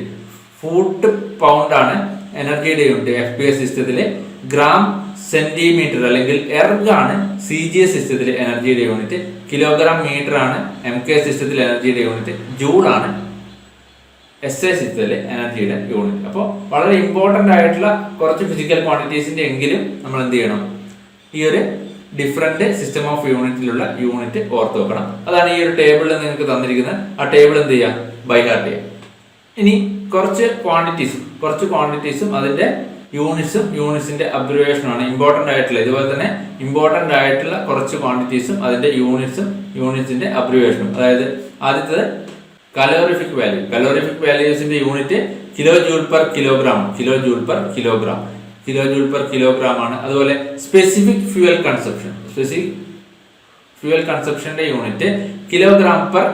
ഫൂട്ട് പൗണ്ട് ആണ് എനർജിയുടെ യൂണിറ്റ് എഫ് പി എസ് സിസ്റ്റത്തിലെ ഗ്രാം സെന്റിമീറ്റർ അല്ലെങ്കിൽ എർഗ് ആണ് സി ജി എസ് സിസ്റ്റത്തിലെ എനർജിയുടെ യൂണിറ്റ് കിലോഗ്രാം മീറ്റർ ആണ് എം കെ സിസ്റ്റത്തിലെ എനർജിയുടെ യൂണിറ്റ് ജൂൾ ആണ് എസ് എ സിസ്റ്റത്തിലെ എനർജിയുടെ യൂണിറ്റ് അപ്പോൾ വളരെ ഇമ്പോർട്ടന്റ് ആയിട്ടുള്ള കുറച്ച് ഫിസിക്കൽ ക്വാണ്ടിറ്റീസിന്റെ എങ്കിലും നമ്മൾ എന്ത് ചെയ്യണം? ഈ ഒരു ഡിഫറെന്റ് സിസ്റ്റം ഓഫ് യൂണിറ്റിലുള്ള യൂണിറ്റ് ഓർത്ത് വെക്കണം അതാണ് ഈ ഒരു ടേബിളിൽ നിങ്ങൾക്ക് തന്നിരിക്കുന്നത്. ആ ടേബിൾ എന്ത് ചെയ്യാം? ബൈ ഹാർട്ട് ചെയ്യാം. ഇനി കുറച്ച് ക്വാണ്ടിറ്റീസ് കുറച്ച് ക്വാണ്ടിറ്റീസും അതിന്റെ യൂണിറ്റ്സും യൂണിറ്റ്സിന്റെ ആണ് ഇമ്പോർട്ടന്റ് ആയിട്ടുള്ള ഇതുപോലെ തന്നെ ഇമ്പോർട്ടന്റ് ആയിട്ടുള്ള കുറച്ച് ക്വാണ്ടിറ്റീസും അതിന്റെ യൂണിറ്റ്സും യൂണിറ്റ്സിന്റെ അബ്രിവേഷനും അതായത് ആദ്യത്തത് calorific value calorific വാല്യൂസിന്റെ unit kilo joule per kilogram kilo joule per kilogram kilo joule per kilogram ആണ് അതുപോലെ specific fuel consumption specific fuel കൺസപ്ഷന്റെ unit kilogram per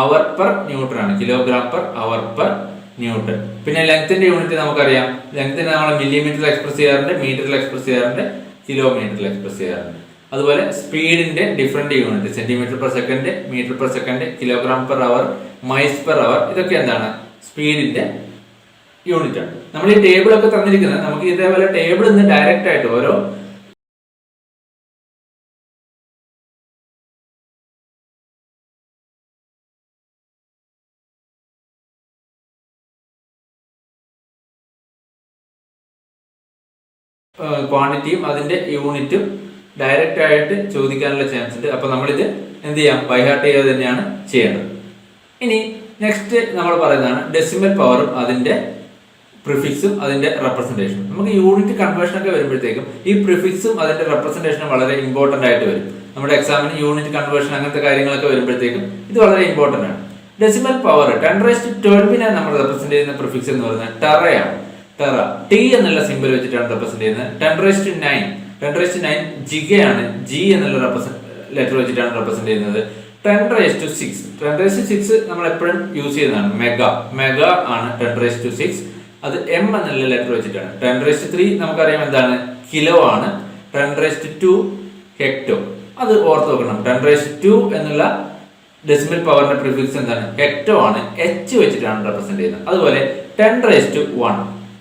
hour per newton ആണ്. Kilogram per hour per newton പിന്നെ ലെങ്ത്തിന്റെ unit നമുക്കറിയാം. ലെങ്തിനെ നമ്മൾ മില്ലിമീറ്ററിൽ express ചെയ്യാറുണ്ട് മീറ്ററിൽ express ചെയ്യാറുണ്ട് കിലോമീറ്ററിൽ എക്സ്പ്രസ് ചെയ്യാറുണ്ട്. അതുപോലെ സ്പീഡിന്റെ different unit centimetre per second metre per second kilogram per hour miles per hour ഇതൊക്കെ എന്താണ്? സ്പീഡിന്റെ യൂണിറ്റ് ആണ്. നമ്മൾ ഈ ടേബിൾ ഒക്കെ തന്നിരിക്കുന്നത് നമുക്ക് ഇതേപോലെ ടേബിൾ നിന്ന് ഡയറക്റ്റ് ആയിട്ട് ഓരോ ക്വാണ്ടിറ്റിയും അതിന്റെ യൂണിറ്റും ഡയറക്റ്റ് ആയിട്ട് ചോദിക്കാനുള്ള ചാൻസ് ഉണ്ട്. അപ്പൊ നമ്മളിത് എന്ത് ചെയ്യാം? ബൈഹാർട്ട് ചെയ്ത് തന്നെയാണ് ചെയ്യേണ്ടത്. ഇനി നെക്സ്റ്റ് നമ്മൾ പറയുന്നതാണ് ഡെസിമൽ പവറും അതിന്റെ പ്രിഫിക്സും അതിന്റെ റെപ്രസെന്റേഷനും നമുക്ക് യൂണിറ്റ് കൺവേർഷൻ ഒക്കെ വരുമ്പോഴത്തേക്കും ഈ പ്രിഫിക്സും അതിന്റെ റെപ്രസെന്റേഷനും വളരെ ഇമ്പോർട്ടന്റ് ആയിട്ട് വരും. നമ്മുടെ എക്സാമിന് യൂണിറ്റ് കൺവേർഷൻ അങ്ങനത്തെ കാര്യങ്ങളൊക്കെ വരുമ്പോഴത്തേക്കും ഇത് വളരെ ഇമ്പോർട്ടന്റ് ആണ്. ഡെസിമൽ പവർ ടെൻ റേസ്റ്റ് ട്വൽവിനെ നമ്മൾ റെപ്രസെന്റ് ചെയ്യുന്ന പ്രിഫിക്സ് എന്ന് പറയുന്നത് ടെറയാണ് ടെറ ടി എന്നുള്ള സിമ്പിൾ വെച്ചിട്ടാണ് റെപ്രസെന്റ് ചെയ്യുന്നത്. Ten raised nine ten raised nine ജിഗയാണ് G എന്നുള്ള ലെറ്റർ വെച്ചിട്ടാണ് റെപ്രസെന്റ് ചെയ്യുന്നത്. Ten raise to six ten raise to six നമ്മൾ എപ്പോഴും യൂസ് ചെയ്യുന്നതാണ്. മെഗ മെഗ ആണ് ടെൻ റേസ് ടു സിക്സ് അത് എം എന്നുള്ള ലെറ്റർ വെച്ചിട്ടാണ്. ടെൻ റേസ് ടു ത്രീ നമുക്കറിയാം എന്താണ്? കിലോ ആണ്. ടെൻ റേസ് ടു ഹെക്ടോ അത് ഓർത്ത് വെക്കണം. ടെൻ റേസ് ടു എന്നുള്ള ഡെസിമൽ പവറിന്റെ പ്രിഫിക്സ് എന്താണ്? ഹെക്ടോ ആണ്. എച്ച് വെച്ചിട്ടാണ് റെപ്രസെന്റ് ചെയ്യുന്നത്. അതുപോലെ ten raise to one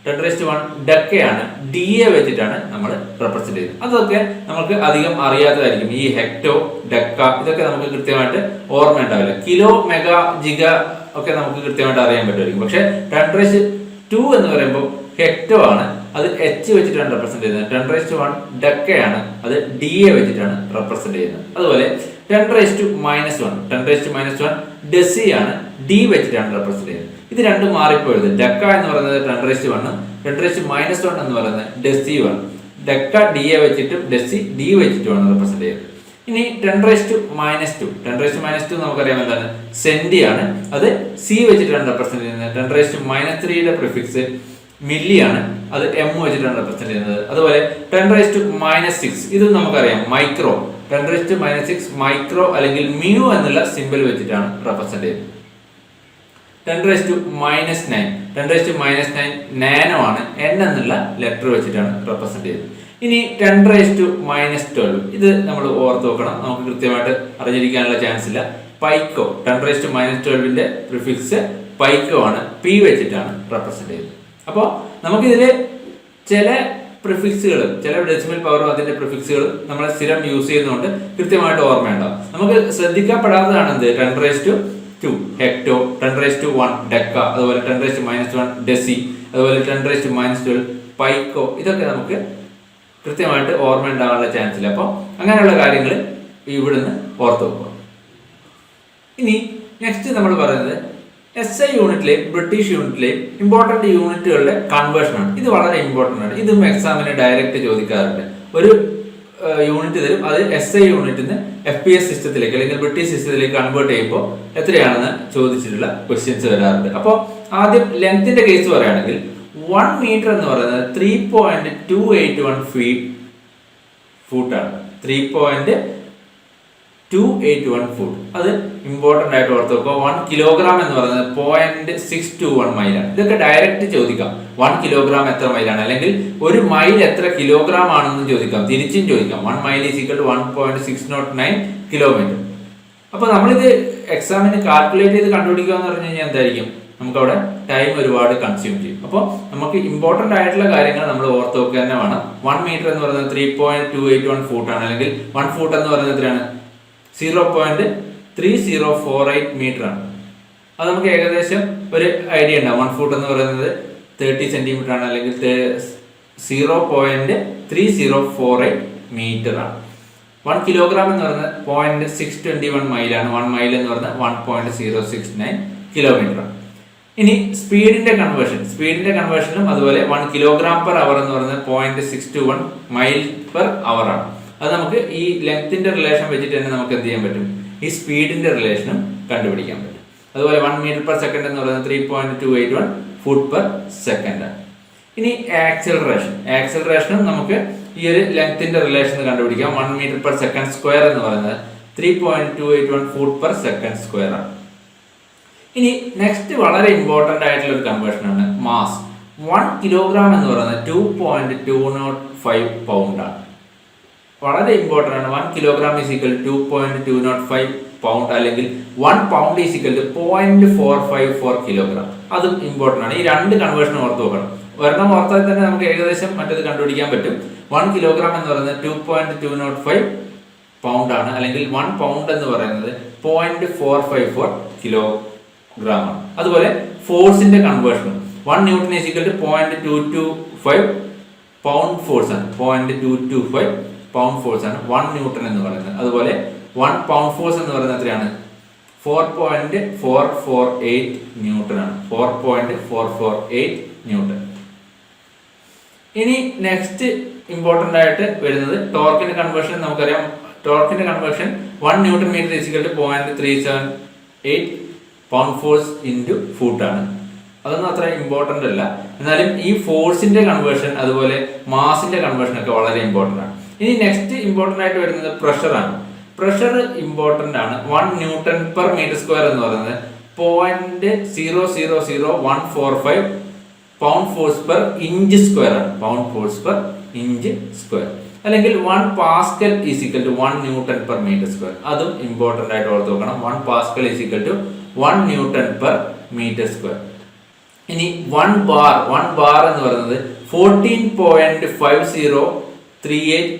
ten raise to one ഡക്കയാണ്. D A വെച്ചിട്ടാണ് നമ്മൾ റെപ്രസെന്റ് ചെയ്യുന്നത്. അതൊക്കെ നമുക്ക് അധികം അറിയാത്തതായിരിക്കും. ഈ ഹെക്ടോ ഡക്ക ഇതൊക്കെ നമുക്ക് കൃത്യമായിട്ട് ഓർമ്മ ഉണ്ടാവില്ല കിലോ മെഗാ ജിഗ ഒക്കെ നമുക്ക് കൃത്യമായിട്ട് അറിയാൻ പറ്റുമായിരിക്കും. പക്ഷെ ടെൻ റേസ് ടു എന്ന് പറയുമ്പോൾ ഹെക്ടോ ആണ്. അത് എച്ച് വെച്ചിട്ടാണ് റെപ്രസെന്റ് ചെയ്യുന്നത്. ടെൻ റേസ് ടു വൺ ഡക്കയാണ് അത് ഡി എ വെച്ചിട്ടാണ് റെപ്രസെന്റ് ചെയ്യുന്നത്. അതുപോലെ ten raise to minus one ten raise to minus one deci ആണ് ഡി വെച്ചിട്ടാണ് റെപ്രസെന്റ് ചെയ്യുന്നത്. ഇത് രണ്ടും മാറിപ്പോയത്. ഡെക്ക എന്ന് പറയുന്നത് ten raise one ten raise minus one എന്ന് പറയുന്നത് deci one deca D A വെച്ചിട്ടും ഡെസി ഡി വെച്ചിട്ടുമാണ് റെപ്രസെന്റ് ചെയ്യുന്നത്. ഇനി ten raise to minus two ten raise to minus two നമുക്കറിയാം എന്താണ്? സെന്റി ആണ് അത് സി വെച്ചിട്ടാണ് റെപ്രസെന്റ് ചെയ്യുന്നത്. ടെൻ റേസ് ടു മൈനസ് ത്രീയുടെ പ്രിഫിക്സ് മില്ലി ആണ് അത് എം വെച്ചിട്ടാണ് റെപ്രസെന്റ് ചെയ്യുന്നത്. അതുപോലെ ten raise to minus six ഇത് നമുക്കറിയാം. Micro ten raise to minus six micro അല്ലെങ്കിൽ മ്യൂ എന്നുള്ള സിമ്പിൾ വെച്ചിട്ടാണ് റെപ്രസെന്റ് ചെയ്യുന്നത്. Ten raise to minus nine ten raise to minus nine nano ആണ്. എൻ എന്നുള്ള ലെറ്റർ വെച്ചിട്ടാണ് റെപ്രസെന്റ് ചെയ്യുന്നത്. ഇനി ten raise to minus twelve ഇത് നമ്മൾ ഓർത്ത് നോക്കണം നമുക്ക് കൃത്യമായിട്ട് അറിഞ്ഞിരിക്കാനുള്ള ചാൻസ് ഇല്ല. Pico. Ten raise to minus ട്വൽവിന്റെ prefix pico ആണ്. പി വെച്ചിട്ടാണ് റെപ്രസെന്റ് ചെയ്യുന്നത്. അപ്പോൾ നമുക്കിതിൽ ചില പ്രിഫിക്സുകൾ ചില ഡെസിമൽ പവറും അതിന്റെ പ്രിഫിക്സുകൾ നമ്മൾ സ്ഥിരം യൂസ് ചെയ്യുന്നതുകൊണ്ട് കൃത്യമായിട്ട് ഓർമ്മയുണ്ടാവും. നമുക്ക് ശ്രദ്ധിക്കപ്പെടാത്തതാണ് എന്ത്? Ten raise to two hecto ten raise to one deca അതുപോലെ ten raise to minus one deci അതുപോലെ ten raise to minus twelve pico ഇതൊക്കെ നമുക്ക് കൃത്യമായിട്ട് ഓർമ്മ ഉണ്ടാകാനുള്ള ചാൻസ് ഇല്ല. അപ്പോൾ അങ്ങനെയുള്ള കാര്യങ്ങൾ ഇവിടുന്ന് ഓർത്ത് വെക്കുക. ഇനി നെക്സ്റ്റ് നമ്മൾ പറയുന്നത് എസ് ഐ യൂണിറ്റിലെയും ബ്രിട്ടീഷ് യൂണിറ്റിലെയും ഇമ്പോർട്ടന്റ് യൂണിറ്റുകളുടെ കൺവേർഷൻ ആണ്. ഇത് വളരെ ഇമ്പോർട്ടന്റ് ആണ്. ഇതും എക്സാമിന് ഡയറക്റ്റ് ചോദിക്കാറുണ്ട്. ഒരു യൂണിറ്റ് തരും. അത് എസ് ഐ യൂണിറ്റിന് എഫ് പി എസ് സിസ്റ്റത്തിലേക്ക് അല്ലെങ്കിൽ ബ്രിട്ടീഷ് സിസ്റ്റത്തിലേക്ക് കൺവേർട്ട് ചെയ്യുമ്പോൾ എത്രയാണെന്ന് ചോദിച്ചിട്ടുള്ള ക്വസ്റ്റ്യൻസ് വരാറുണ്ട്. അപ്പോൾ ആദ്യം ലെങ്ത്തിന്റെ കേസ് പറയുകയാണെങ്കിൽ വൺ മീറ്റർ എന്ന് പറയുന്നത് three point two eight one feet ഫൂട്ടാണ് three point two eight one foot അത് ഇമ്പോർട്ടന്റ് ആയിട്ട് ഓർത്ത് വെക്കുക. വൺ കിലോഗ്രാം എന്ന് പറയുന്നത് പോയിന്റ് സിക്സ് ടു വൺ മൈലാണ് ഇതൊക്കെ ഡയറക്റ്റ് ചോദിക്കാം. വൺ കിലോഗ്രാം എത്ര മൈലാണ് അല്ലെങ്കിൽ ഒരു മൈൽ എത്ര കിലോഗ്രാം ആണെന്ന് ചോദിക്കാം. തിരിച്ചും ചോദിക്കാം. One mile is equal to one point six nought nine kilometre അപ്പോൾ നമ്മളിത് എക്സാമിന് കാൽക്കുലേറ്റ് ചെയ്ത് കണ്ടുപിടിക്കുക എന്ന് പറഞ്ഞു കഴിഞ്ഞാൽ എന്തായിരിക്കും? നമുക്ക് അവിടെ ടൈം ഒരുപാട് കൺസ്യൂം ചെയ്യും. അപ്പോൾ നമുക്ക് ഇമ്പോർട്ടന്റ് ആയിട്ടുള്ള കാര്യങ്ങൾ നമ്മൾ ഓർത്ത് വെക്കുക തന്നെ വേണം. വൺ മീറ്റർ എന്ന് പറയുന്നത് three point two eight one foot ആണ്. അല്ലെങ്കിൽ വൺ ഫൂട്ട് എന്ന് പറയുന്നത് എത്രയാണ്? Zero point three zero four eight metre ആണ്. അത് നമുക്ക് ഏകദേശം ഒരു ഐഡിയ ഉണ്ടാവും. വൺ ഫൂട്ട് എന്ന് പറയുന്നത് തേർട്ടി സെന്റിമീറ്റർ ആണ്. അല്ലെങ്കിൽ zero point three zero four eight metre ആണ്. വൺ കിലോഗ്രാം എന്ന് പറയുന്നത് പോയിന്റ് സിക്സ് ട്വന്റി വൺ മൈലാണ് വൺ മൈൽ എന്ന് പറയുന്നത് one point zero six nine kilometre ആണ്. ഇനി സ്പീഡിന്റെ കൺവേർഷൻ സ്പീഡിന്റെ കൺവേർഷനും അതുപോലെ വൺ കിലോഗ്രാം പെർ അവർ എന്ന് പറയുന്നത് point six two one mile per hour ആണ്. അത് നമുക്ക് ഈ ലെങ്ത്തിന്റെ റിലേഷൻ വെച്ചിട്ട് തന്നെ നമുക്ക് എന്ത് ചെയ്യാൻ പറ്റും? ഈ സ്പീഡിന്റെ റിലേഷനും കണ്ടുപിടിക്കാൻ പറ്റും. അതുപോലെ വൺ മീറ്റർ പെർ സെക്കൻഡ് എന്ന് പറയുന്നത് three point two eight one foot per second ഇനി ആക്സിലറേഷൻ ആക്സിലറേഷനും നമുക്ക് ഈ ഒരു ലെങ്ത്തിന്റെ റിലേഷൻ കണ്ടുപിടിക്കാം. One metre per second square എന്ന് പറയുന്നത് three point two eight one foot per second square ആണ്. ഇനി നെക്സ്റ്റ് വളരെ ഇമ്പോർട്ടന്റ് ആയിട്ടുള്ള ഒരു കൺവേർഷൻ ആണ് മാസ് വൺ കിലോഗ്രാം എന്ന് പറയുന്നത് two point two nought five pound ആണ്. വളരെ ഇമ്പോർട്ടന്റ് ആണ്. One kilogram is equal to point two nought five pound അല്ലെങ്കിൽ one pound is equal to point four five four kilogram അതും important ആണ്. ഈ രണ്ട് കൺവേർഷൻ ഓർത്ത് നോക്കണം ഒരെണ്ണം ഓർത്താൽ തന്നെ നമുക്ക് ഏകദേശം മറ്റത് കണ്ടുപിടിക്കാൻ പറ്റും. വൺ കിലോഗ്രാം എന്ന് പറയുന്നത് two point two nought five pound ആണ്. അല്ലെങ്കിൽ വൺ പൗണ്ട് എന്ന് പറയുന്നത് പോയിന്റ് ഫോർ ഫൈവ് ഫോർ ആണ്. അതുപോലെ ഫോഴ്സിന്റെ conversion one newton is equal to point two two five pound force ആണ്. Point two two five pound force ആണ്. വൺ ന്യൂട്ടൺ എന്ന് പറയുന്നത്. അതുപോലെ വൺ പൗണ്ട് ഫോഴ്സ് എന്ന് പറയുന്നത് എത്രയാണ്? Four point four four eight newton ആണ്. Four point four four eight newton ഇനി നെക്സ്റ്റ് ഇമ്പോർട്ടന്റ് ആയിട്ട് വരുന്നത് ടോർക്കിന്റെ കൺവേർഷൻ നമുക്കറിയാം. ടോർക്കിന്റെ conversion one newton metre is equal to point three seven eight pound force into ഫുട്ടാണ് അതൊന്നും അത്ര ഇമ്പോർട്ടന്റ് അല്ല. എന്നാലും ഈ ഫോഴ്സിന്റെ കൺവേർഷൻ അതുപോലെ മാസിന്റെ കൺവേർഷൻ ഒക്കെ വളരെ ഇമ്പോർട്ടന്റ് ആണ്. ഇനി നെക്സ്റ്റ് ഇമ്പോർട്ടന്റ് ആയിട്ട് വരുന്നത് പ്രഷറാണ് പ്രഷർ ഇമ്പോർട്ടന്റ് ആണ്. One newton per metre square എന്ന് പറയുന്നത് point zero zero zero one four five pound force per inch square ആണ്. Pound force per inch square അല്ലെങ്കിൽ one pascal is equal to one newton per metre square അതും important ആയിട്ട് ഓർത്ത് നോക്കണം one pascal is equal to one newton per metre square ഇനി one bar one bar എന്ന് പറയുന്നത് fourteen point five zero three eight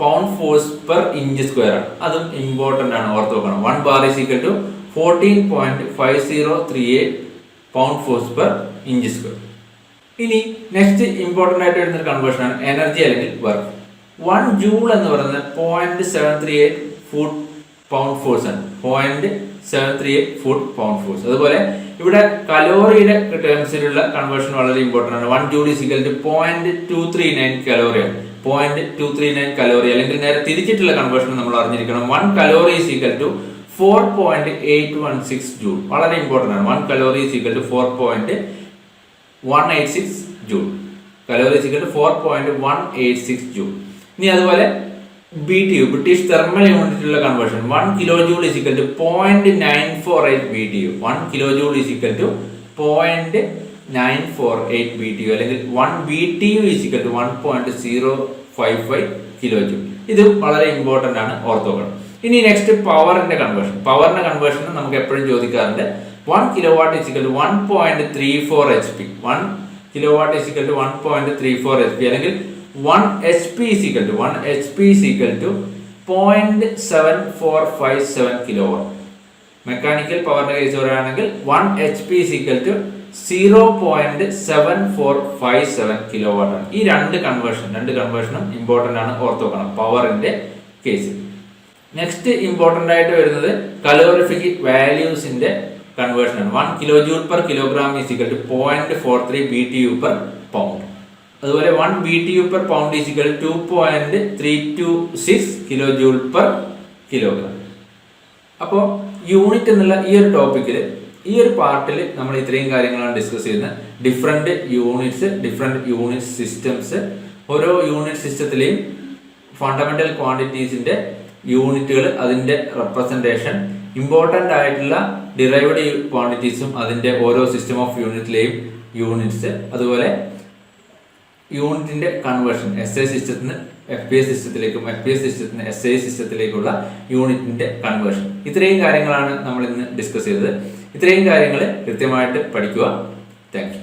pound force per inch square ആണ്. അതും important ആണ് ഓർത്ത് വെക്കണം. One bar is equal to fourteen point five zero three eight pound force per inch square ഇനി next important ആയിട്ട് വരുന്ന കൺവേർഷൻ ആണ് energy അല്ലെങ്കിൽ വർക്ക് വൺ ജൂൾ എന്ന് പറയുന്നത് point seven three eight foot pound force ആണ്. Point seven three eight foot pound force അതുപോലെ ഇവിടെ കലോറിയുടെ ടേംസിലുള്ള കൺവേർഷൻ വളരെ ഇമ്പോർട്ടന്റ് ആണ്. One joule is equal to point two three nine calorie ആണ്. Point two three nine calorie അല്ലെങ്കിൽ നേരെ തിരിച്ചിട്ടുള്ള കൺവേർഷൻ നമ്മൾ അറിഞ്ഞിരിക്കണം. One calorie equal to four point eight one six joule വളരെ ഇമ്പോർട്ടന്റ് ആണ്. One calorie equal to four point one eight six joule calorie equal to four point one eight six joule ഇനി അതുപോലെ B T U British thermal യൂണിറ്റിലുള്ള conversion one kilo joule is equal to point nine four eight B T U one kilo joule is equal to point nine four eight B T U അല്ലെങ്കിൽ one B T U is equal to one point zero five five kilo joule ഇത് വളരെ important ആണ് ഓർത്തോക്കണം ഇനി next പവറിന്റെ conversion പവറിന്റെ conversion നമുക്ക് എപ്പോഴും ചോദിക്കാറുണ്ട് one kilo watt is equal to one point three four H P one kilo watt is equal to one point three four H P അല്ലെങ്കിൽ one H P is equal to one H P is equal to point seven four five seven kilo watt mechanical പവറിന്റെ case പറയുകയാണെങ്കിൽ one H P is equal to zero point seven four five seven kilo watt ആണ്. ഈ രണ്ട് conversion രണ്ട് കൺവേർഷനും important ആണ് ഓർത്ത് വെക്കണം പവറിന്റെ കേസ് നെക്സ്റ്റ് ഇമ്പോർട്ടന്റ് ആയിട്ട് വരുന്നത് കലോറിഫിക് വാല്യൂസിന്റെ കൺവേർഷൻ ആണ്. One kilo joule per kilogram is equal to point four three B T U per pound അതുപോലെ one B T U per pound is equal to point three two six kilo joule per kilogram അപ്പോൾ unit എന്നുള്ള ഈ ഒരു ടോപ്പിക്കിൽ ഈ ഒരു പാർട്ടിൽ നമ്മൾ ഇത്രയും കാര്യങ്ങളാണ് ഡിസ്കസ് ചെയ്യുന്നത്. Different units different unit systems ഓരോ യൂണിറ്റ് സിസ്റ്റത്തിലെയും ഫണ്ടമെന്റൽ ക്വാണ്ടിറ്റീസിന്റെ യൂണിറ്റുകൾ അതിന്റെ റെപ്രസെന്റേഷൻ ഇമ്പോർട്ടന്റ് ആയിട്ടുള്ള ഡിറൈവഡ് ക്വാണ്ടിറ്റീസും അതിന്റെ ഓരോ സിസ്റ്റം ഓഫ് യൂണിറ്റിലെയും യൂണിറ്റ്സ് അതുപോലെ യൂണിറ്റിന്റെ കൺവേർഷൻ എസ് ഐ സിസ്റ്റത്തിന് എഫ് പി എസ് സിസ്റ്റത്തിലേക്കും എഫ് പി എസ് സിസ്റ്റത്തിന് എസ് ഐ സിസ്റ്റത്തിലേക്കുള്ള യൂണിറ്റിന്റെ കൺവേർഷൻ ഇത്രയും കാര്യങ്ങളാണ് നമ്മൾ ഇന്ന് ഡിസ്കസ് ചെയ്തത്. ഇത്രയും കാര്യങ്ങൾ കൃത്യമായിട്ട് പഠിക്കുക. താങ്ക്